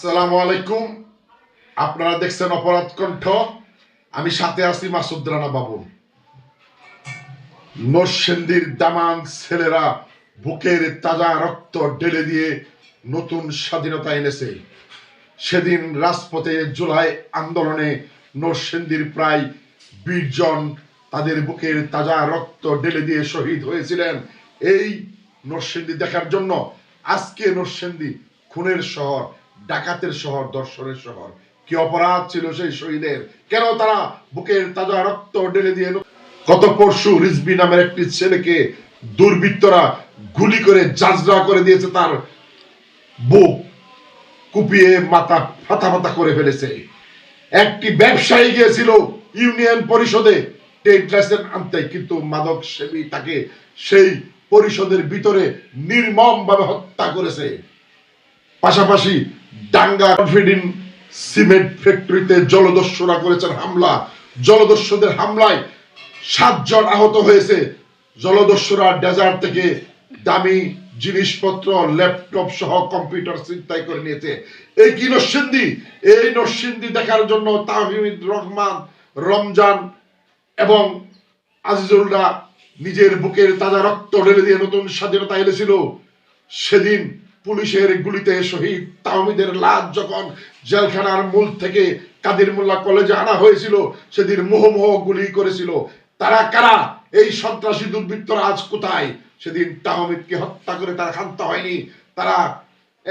আসসালামু আলাইকুম। আপনারা দেখছেন অপরাধ কণ্ঠ। আমি সাথে আছি মাসুদ রানা বাবু। নরসেন্দির দামাং ছেলেরা বুকের তাজা রক্ত ঢেলে দিয়ে নতুন স্বাধীনতা এনেছে। সেদিন রাজপথে জুলাই আন্দোলনে নরসেন্দির প্রায় বিশ জন তাদের বুকের তাজা রক্ত ঢেলে দিয়ে শহীদ হয়েছিলেন। এই নরসেন্দি দেখার জন্য আজকে নরসেন্দি খুনের শহর ডাকাতের শহর, দর্শনের শহর। কি অপরাধ ছিল সেই শহীদের? কেন তারা বুকের তাজা রক্ত ঢেলে দিয়ে গত পরশু রিজবি নামের একটি ছেলেকে দুর্বৃত্তরা গুলি করে জাজরা করে দিয়েছে তার বুক। কুপিয়ে মাথা ফাতা ফাতা করে ফেলেছে। একটি ব্যবসায়ী গিয়েছিল ইউনিয়ন পরিষদে। ট্রেড লাইসেন্স আনতে, কিন্তু মাদক সেবী তাকে সেই পরিষদের ভিতরে নির্মম ভাবে হত্যা করেছে। পাশাপাশি ডাঙ্গা কনফিডিন সিমেন্ট ফ্যাক্টরিতে জলদস্যুরা করেছেন হামলা। জলদস্যুদের হামলায় সাতজন আহত হয়েছে। জলদস্যুরা ডেজার্ট থেকে দামি জিনিসপত্র, ল্যাপটপ সহ কম্পিউটার চিন্তাই করে নিয়েছে। এই কি নরসিন্দি এই নরসিন্দি দেখার জন্য তাহিদ রহমান, রমজান এবং আজিজুলরা নিজের বুকের তাজা রক্ত ঢেলে দিয়ে নতুন স্বাধীনতা এনেছিল। সেদিন পুলিশের গুলিতে শহীদ তাহমিদের লাশ যখন জেলখানার মূল থেকে কাদির মোল্লা কলেজে আনা হয়েছিল, সেদিন মোহমোহ গুলি করেছিল। তারা কারা? এই সন্ত্রাসী দুর্বৃত্তরা আজ কোথায়? সেদিন তাহমিদকে হত্যা করে তারা ক্ষান্ত হয়নি। তারা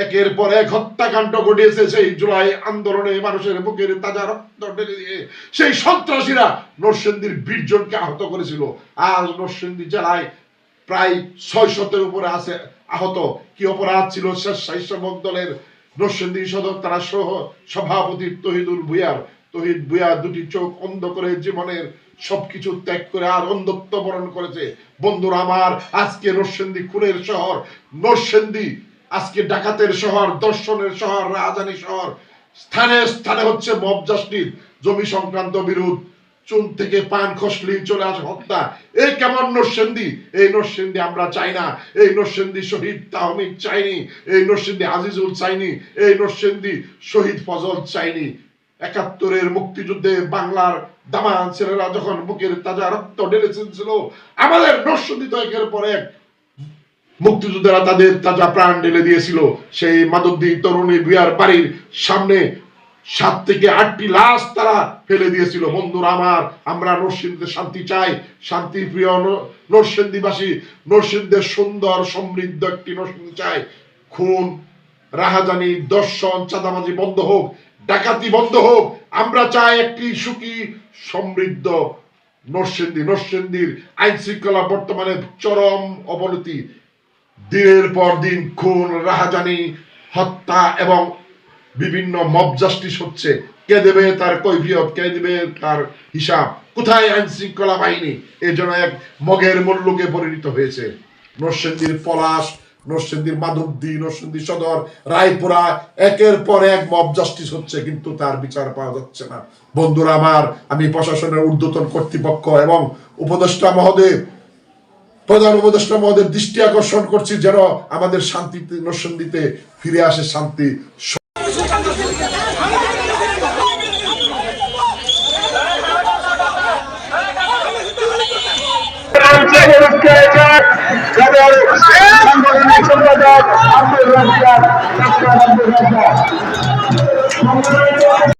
একের পর এক হত্যাকাণ্ড ঘটিয়েছে সেই জুলাই আন্দোলনে মানুষের বুকের তাজা রক্ত ঢেলে দিয়ে। সেই সন্ত্রাসীরা নরসিংদীর বীরজনকে আহত করেছিল। আজ নরসিংদী জেলায় প্রায় ছয় শতের উপরে আছে, আহত। কি অপরাধ ছিল? স্বেচ্ছাসেবক দলের নরসিংদী সদর, তারা সহ সভাপতি তহিদুল ভুইয়ার। তহিদ ভুইয়া দুটি চোখ অন্ধ করে জীবনের সবকিছু ত্যাগ করে আর অন্ধত্ব বরণ করেছে। বন্ধুরা আমার, আজকে নরসিংদী খুনের শহর, নরসিংদী আজকে ডাকাতের শহর, দর্শনের শহর রাজধানী শহর। স্থানে স্থানে হচ্ছে মব জমি সংক্রান্ত বিরোধ। চুন থেকে পান খসলি চলে আসে হত্যা। এই কেমন নরসেন্দি এই নরসেন্দি আমরা চাই না। এই নরসেন্দি শহীদ তাহমিদ চাইনি। এই নরসেন্দি আজিজুল চাইনি। এই নরসেন্দি শহীদ ফজল চাইনি। একাত্তরের মুক্তিযুদ্ধে বাংলার দামান ছেলেরা যখন বুকের তাজা রক্ত ঢেলেছিল আমাদের নরসেন্দি তো একের পর এক মুক্তিযোদ্ধারা তাদের তাজা প্রাণ ঢেলে দিয়েছিল। সেই মাদকদি তরুণী বিয়ার বাড়ির সামনে সাত থেকে আটটি লাশ তারা ফেলে দিয়েছিল। বন্ধুরা আমার, আমরা নরসিংদীতে শান্তি চাই। শান্তি প্রিয় নরসিংদীবাসী, নরসিংদের সুন্দর, সমৃদ্ধ একটি নরসিংদী চাই। খুন, রাহাজানি, দর্শন, চাঁদাবাজি বন্ধ হোক, ডাকাতি বন্ধ হোক, আমরা চাই একটি সুখী, সমৃদ্ধ নরসিংদী। নরসিংদীর আইন শৃঙ্খলা বর্তমানে চরম অবনতি। দিনের পর দিন খুন, রাহাজানি, হত্যা এবং বিভিন্ন মব জাস্টিস হচ্ছে। কে দেবে তার কৈফিয়ত? কে দেবে তার হিসাব? কোথায় আইন শৃঙ্খলা বাহিনী? এর জন্য এক মগের মল্লুকে পরিণত হয়েছে। নরসিংদীর পলাশ, নরসিংদীর মাধবদী নরসিংদী সদর, রায়পুরা, একের পর এক মব জাস্টিস হচ্ছে, কিন্তু তার বিচার পাওয়া যাচ্ছে না। বন্ধুরা আমার, আমি প্রশাসনের ঊর্ধ্বতন কর্তৃপক্ষ এবং উপদেষ্টা মহোদয়, প্রধান উপদেষ্টা মহোদয়ের দৃষ্টি আকর্ষণ করছি যেন আমাদের শান্তিতে, নরসিংদীতে ফিরে আসে শান্তি সংগঠনের সম্পাদক আব্দুল রাজ্জাক